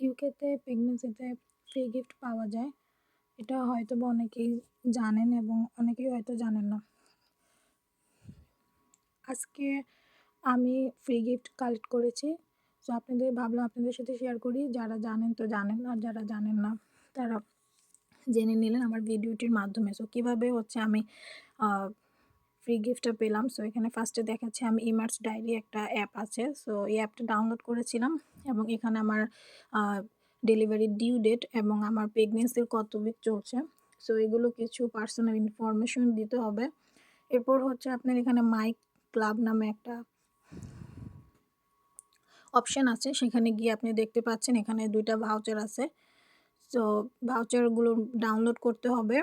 ইউকেতে প্রেগনেন্সিতে free gift পাওয়া যায়। এটা হয়তো বা অনেকেই জানেন এবং অনেকেই হয়তো জানেন না। আজকে আমি ফ্রি গিফট কালেক্ট করেছি। সো আপনাদের ভাবলাম আপনাদের সাথে শেয়ার করি। যারা জানেন তো জানেন, আর যারা জানেন না, তারা জেনে নিলেন আমার ভিডিওটির মাধ্যমে। সো কীভাবে হচ্ছে আমি ফ্রি গিফটটা পেলাম। সো এখানে ফার্স্টে দেখাচ্ছে, আমি ইমার্স ডায়েরি একটা অ্যাপ আছে। সো এই অ্যাপটা ডাউনলোড করেছিলাম এবং এখানে আমার ডেলিভারি ডিউ ডেট এবং আমার প্রেগনেন্সির কত উইক চলছে। সো এগুলো কিছু পার্সোনাল ইনফরমেশন দিতে হবে। এরপর হচ্ছে আপনার এখানে মাইক ক্লাব নামে একটা অপশান আছে। সেখানে গিয়ে আপনি দেখতে পাচ্ছেন, এখানে দুইটা ভাউচার আছে। সো ভাউচারগুলো ডাউনলোড করতে হবে।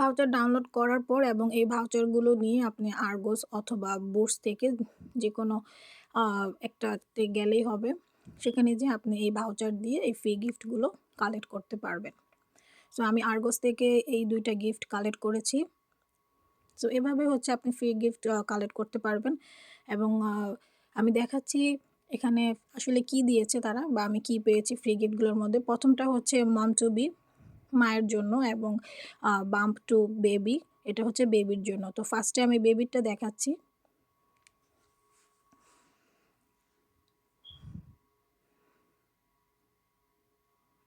ভাউচার ডাউনলোড করার পর এবং এই ভাউচারগুলো নিয়ে আপনি আর্গোস অথবা বুটস থেকে যে কোনো একটাতে গেলেই হবে। সেখানে যে আপনি এই ভাউচার দিয়ে এই ফ্রি গিফটগুলো কালেক্ট করতে পারবেন। সো আমি আর্গোস থেকে এই দুইটা গিফট কালেক্ট করেছি। সো এভাবে হচ্ছে আপনি ফ্রি গিফট কালেক্ট করতে পারবেন। এবং আমি দেখাচ্ছি এখানে আসলে কি দিয়েছে তারা বা আমি কি পেয়েছি ফ্রি গিফটগুলোর মধ্যে। প্রথমটা হচ্ছে মম মায়ের জন্য এবং বাম্প টু বেবি এটা হচ্ছে বেবির জন্য। তো ফার্স্টে আমি বেবিরটা দেখাচ্ছি।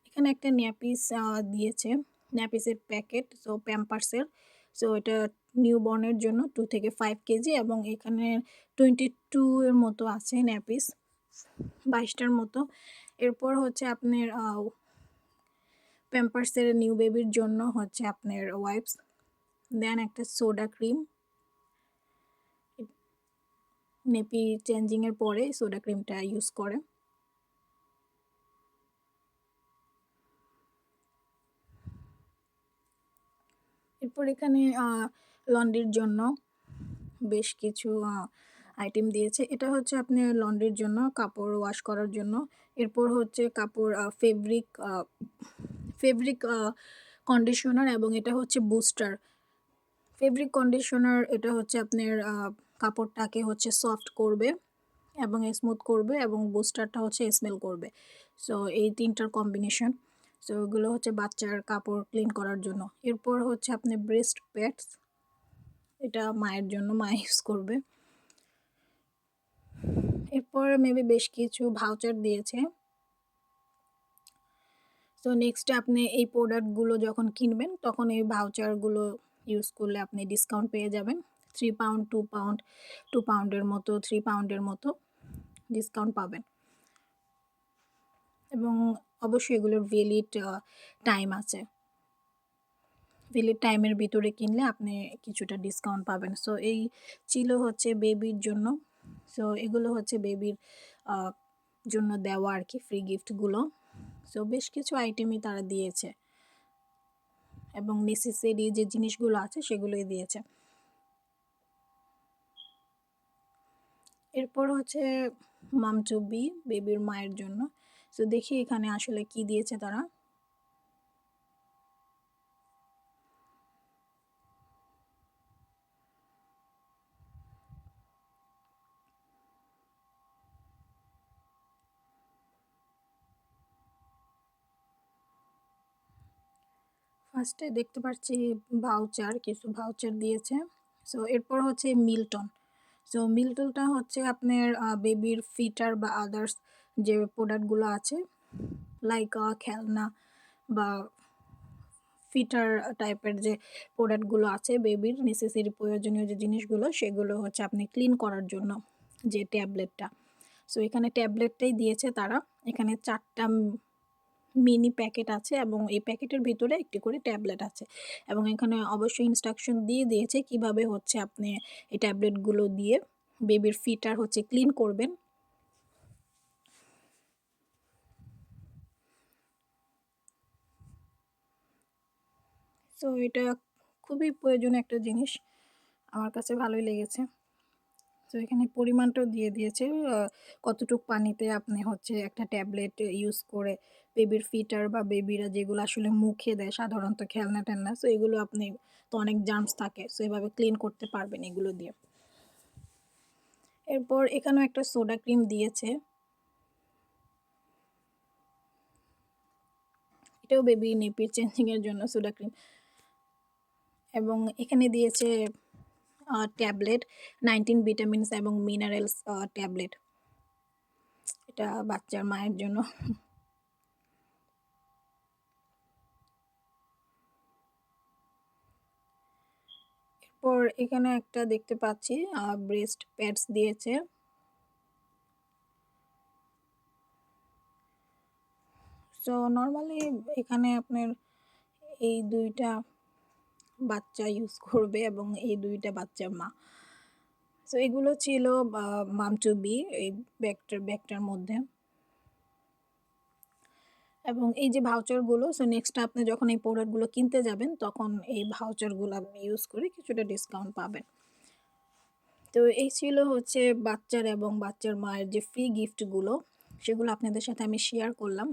এখানে একটা ন্যাপিস দিয়েছে। ন্যাপিসের প্যাকেট সো প্যাম্পার্সের সো এটা নিউ বর্নের জন্য টু থেকে ফাইভ কেজি এবং এখানে টোয়েন্টি টু এর মতো আছে ন্যাপিস বাইশটার মতো। এরপর হচ্ছে আপনার প্যাম্পার্সের নিউ বেবির জন্য হচ্ছে আপনার ওয়াইপস দেন একটা সোডা ক্রিম নেপি চেঞ্জিংয়ের পরে সোডা ক্রিমটা ইউজ করে। এরপর এখানে লন্ড্রির জন্য বেশ কিছু আইটেম দিয়েছে। এটা হচ্ছে আপনি লন্ড্রির জন্য, কাপড় ওয়াশ করার জন্য। এরপর হচ্ছে কাপড় ফেব্রিক ফেব্রিক কন্ডিশনার এবং এটা হচ্ছে বুস্টার ফেব্রিক কন্ডিশনার এটা হচ্ছে আপনার কাপড়টাকে হচ্ছে সফট করবে এবং স্মুথ করবে এবং বুস্টারটা হচ্ছে স্মেল করবে। সো এই তিনটার কম্বিনেশন সো এগুলো হচ্ছে বাচ্চার কাপড় ক্লিন করার জন্য। এরপর হচ্ছে আপনি ব্রেস্ট প্যাডস এটা মায়ের জন্য, মা ইউজ করবে। এরপর মেবি বেশ কিছু ভাউচার দিয়েছে। সো নেক্সটে আপনি এই প্রোডাক্টগুলো যখন কিনবেন, তখন এই ভাউচারগুলো ইউজ করলে আপনি ডিসকাউন্ট পেয়ে যাবেন। Three pound two pound two পাউন্ডের মতো থ্রি পাউন্ডের মতো ডিসকাউন্ট পাবেন। এবং অবশ্যই এগুলোর ভ্যালিড টাইম আছে। ভ্যালিড টাইমের ভিতরে কিনলে আপনি কিছুটা ডিসকাউন্ট পাবেন। সো এই ছিল হচ্ছে বেবির জন্য। সো এগুলো হচ্ছে বেবির জন্য দেওয়া আর কি ফ্রি গিফটগুলো সো বেশ কিছু আইটেমই তারা দিয়েছে। এবং নেসেসারি যে জিনিসগুলো আছে সেগুলোই দিয়েছে। এরপর হচ্ছে মামচুবি বেবির মায়ের জন্য। সো দেখি এখানে আসলে কি দিয়েছে তারা। ফার্স্টে দেখতে পাচ্ছি ভাউচার কিছু ভাউচার দিয়েছে। সো এরপর হচ্ছে মিল্টন। সো মিল্টনটা হচ্ছে আপনার বেবির ফিটার বা আদার্স যে প্রোডাক্টগুলো আছে লাইক খেলনা বা ফিটার টাইপের যে প্রোডাক্টগুলো আছে বেবির নেসেসারি প্রয়োজনীয় যে জিনিসগুলো, সেগুলো হচ্ছে আপনি ক্লিন করার জন্য যে ট্যাবলেটটা সো এখানে ট্যাবলেটটাই দিয়েছে তারা। এখানে চারটা মিনি প্যাকেট আছে এবং এই প্যাকেটের ভিতরে একটি করে ট্যাবলেট আছে। এবং এখানে অবশ্যই ইনস্ট্রাকশন দিয়ে দিয়েছে কীভাবে হচ্ছে আপনি এই ট্যাবলেটগুলো দিয়ে বেবির ফিটার হচ্ছে ক্লিন করবেন। তো এটা খুবই প্রয়োজনীয় একটা জিনিস। আমার কাছে ভালোই লেগেছে। তো এখানে পরিমাণটাও দিয়ে দিয়েছে। কতটুক পানিতে আপনি হচ্ছে একটা ট্যাবলেট ইউজ করে বেবির ফিটার বা বেবিরা যেগুলো আসলে মুখে দেয় সাধারণত খেলনা টেলনা, সো এগুলো আপনি তো অনেক জার্মস থাকে, সো এভাবে ক্লিন করতে পারবেন এগুলো দিয়ে। এরপর এখানেও একটা সোডা ক্রিম দিয়েছে। এটাও বেবি নেপির চেঞ্জিংয়ের জন্য সোডা ক্রিম এবং এখানে দিয়েছে ট্যাবলেট, নাইনটিন ভিটামিনস এবং মিনারেলস ট্যাবলেট। এটা বাচ্চার মায়ের জন্য। এরপর এখানে একটা দেখতে পাচ্ছি ব্রেস্ট প্যাডস দিয়েছে। সো নর্মালি এখানে আপনার এই দুইটা বাচ্চা ইউজ করবে এবং এই দুইটা বাচ্চার মা। সো এগুলো ছিল মাম টু বি এই ব্যাগটার ব্যাগটার মধ্যে। এবং এই যে ভাউচারগুলো সো নেক্সট আপনি যখন এই প্রোডাক্টগুলো কিনতে যাবেন, তখন এই ভাউচারগুলো আপনি ইউজ করে কিছুটা ডিসকাউন্ট পাবেন। তো এই ছিল হচ্ছে বাচ্চার এবং বাচ্চার মায়ের যে ফ্রি গিফটগুলো সেগুলো আপনাদের সাথে আমি শেয়ার করলাম।